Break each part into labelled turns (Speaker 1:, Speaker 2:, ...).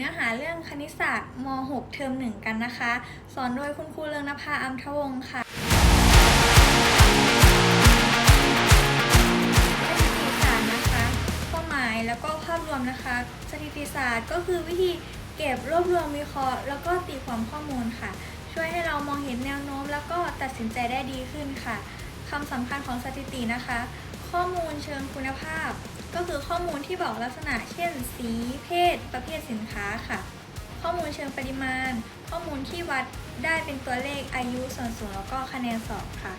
Speaker 1: เนื้อมหนึ่งกันนะคะ สอนโดยคุณครูเรืองนภาอัมทวงศ์ค่ะสถิติศาสตร์นะคะความหมายแล้วก็ภาพรวมนะคะ สถิติศาสตร์ก็คือวิธีเก็บรวบรวมวิเคราะห์ แล้วก็ตีความข้อมูลค่ะ ช่วยให้เรามองเห็นแนวโน้ม แล้วก็ตัดสินใจได้ดีขึ้นค่ะคำสำคัญของสถิตินะคะ ข้อมูลเชิงคุณภาพ ก็คือข้อมูลที่บอกลักษณะ เช่น สีเพศ ประเภทสินค้าค่ะ ข้อมูลเชิงปริมาณ ข้อมูลที่วัดได้เป็นตัวเลขอายุส่วนสูงแล้วก็คะแนนสอบค่ะ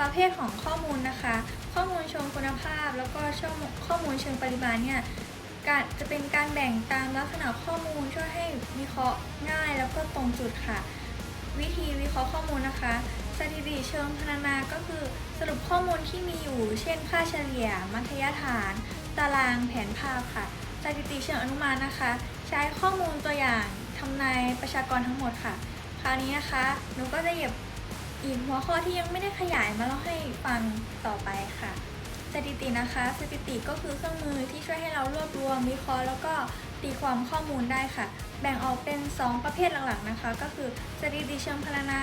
Speaker 1: ประเภทของข้อมูลนะคะ ข้อมูลเชิงคุณภาพ แล้วก็ชข้อมูลเชิงปริมาณเนี่ยการจะเป็นการแบ่งตามลักษณะข้อมูลช่วยให้วิเคราะห์ง่ายแล้วก็ตรงจุดค่ะ วิธีวิเคราะห์ข้อมูลนะคะ สถิติเชิงพรรณนาก็คือสรุปข้อมูลที่มีอยู่ เช่น ค่าเฉลี่ย มัธยฐาน ตารางแผนภาพค่ะ สถิติเชิงอนุมานนะคะ ใช้ข้อมูลตัวอย่างทำนายประชากรทั้งหมดค่ะ คราวนี้นะคะหนูก็จะหยิบอีกหัวข้อที่ยังไม่ได้ขยายมาเล่าให้ฟังต่อไปค่ะ สถิตินะคะ สถิติก็คือเครื่องมือที่ช่วยให้เรารวบรวมวิเคราะห์แล้วก็ตีความข้อมูลได้ค่ะ แบ่งออกเป็น 2 ประเภทหลักๆนะคะ ก็คือสถิติเชิงพรรณนา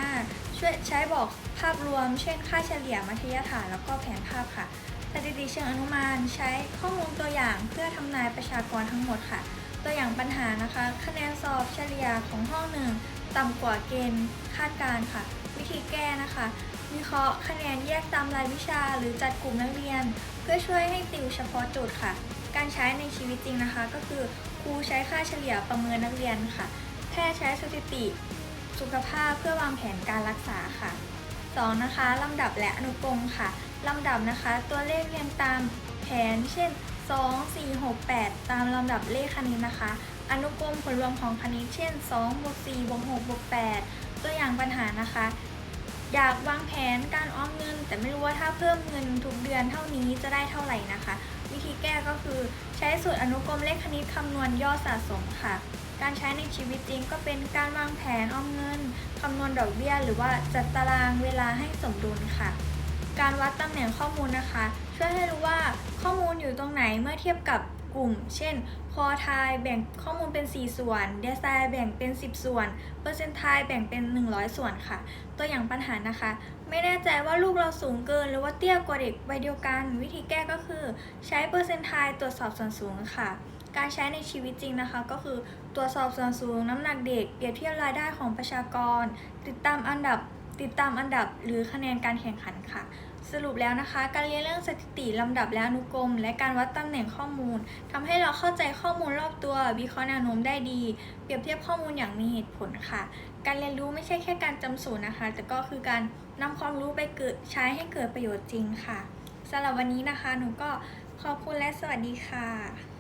Speaker 1: ช่วยใช้บอกภาพรวม เช่น ค่าเฉลี่ยมัธยฐานแล้วก็แผนภาพค่ะ สถิติเชิงอนุมานใช้ข้อมูลตัวอย่างเพื่อทำนายประชากรทั้งหมดค่ะ ตัวอย่างปัญหานะคะ คะแนนสอบเฉลี่ยของห้องหนึ่งต่ำกว่าเกณฑ์คาดการ์ค่ะ วิธีแก้นะคะ วิเคราะห์คะแนนแยกตามรายวิชา หรือจัดกลุ่มนักเรียน เพื่อช่วยให้ติวเฉพาะจุดค่ะ การใช้ในชีวิตจริงนะคะ ก็คือครูใช้ค่าเฉลี่ยประเมินนักเรียนค่ะ แพทย์ใช้สถิติ สุขภาพเพื่อวางแผนการรักษาค่ะ 2. นะคะลำดับและอนุกรมค่ะลำดับนะคะ ตัวเลขเรียงตามแผน เช่น 2 4 6 8 ตามลำดับเลขคณิตนะคะ อนุกรมผลรวมของคณิต เช่น2บวก4บวก6บวก8ตัวอย่างปัญหานะคะ อยากวางแผนการออมเงิน แต่ไม่รู้ว่าถ้าเพิ่มเงินทุกเดือนเท่านี้จะได้เท่าไหร่นะคะ วิธีแก้ก็คือใช้สูตรอนุกรมเลขคณิตคำนวณยอดสะสมค่ะ การใช้ในชีวิตจริงก็เป็นการวางแผนออมเงินคำนวณดอกเบี้ย หรือว่าจัดตารางเวลาให้สมดุลค่ะ การวัดตำแหน่งข้อมูลนะคะ ช่วยให้รู้ว่าข้อมูลอยู่ตรงไหนเมื่อเทียบกับกลุ่ม เช่น คอไทยแบ่งข้อมูลเป็น 4 ส่วนเดซายแบ่งเป็น 10 ส่วน เปอร์เซนต์ไทยแบ่งเป็น 100 ส่วนค่ะ ตัวอย่างปัญหานะคะ ไม่แน่ใจว่าลูกเราสูงเกิน หรือว่าเตี้ยกว่าเด็กวัยเดียวกัน วิธีแก้ก็คือ ใช้เปอร์เซนต์ไทยตรวจสอบส่วนสูงค่ะ การใช้ในชีวิตจริงนะคะ ก็คือตรวจสอบส่วนสูง น้ำหนักเด็ก เปรียบเทียบรายได้ของประชากร ติดตามอันดับ ติดตามอันดับหรือคะแนนการแข่งขันค่ะ สรุปแล้วนะคะ การเรียนเรื่องสถิติลำดับและอนุกรม และการวัดตำแหน่งข้อมูลทำให้เราเข้าใจข้อมูลรอบตัววิเคราะห์แนวโน้มได้ดี เปรียบเทียบข้อมูลอย่างมีเหตุผลค่ะ การเรียนรู้ไม่ใช่แค่การจำสูตรนะคะ แต่ก็คือการนำความรู้ไปเกิดใช้ให้เกิดประโยชน์จริงค่ะสำหรับวันนี้นะคะหนูก็ขอบคุณและสวัสดีค่ะ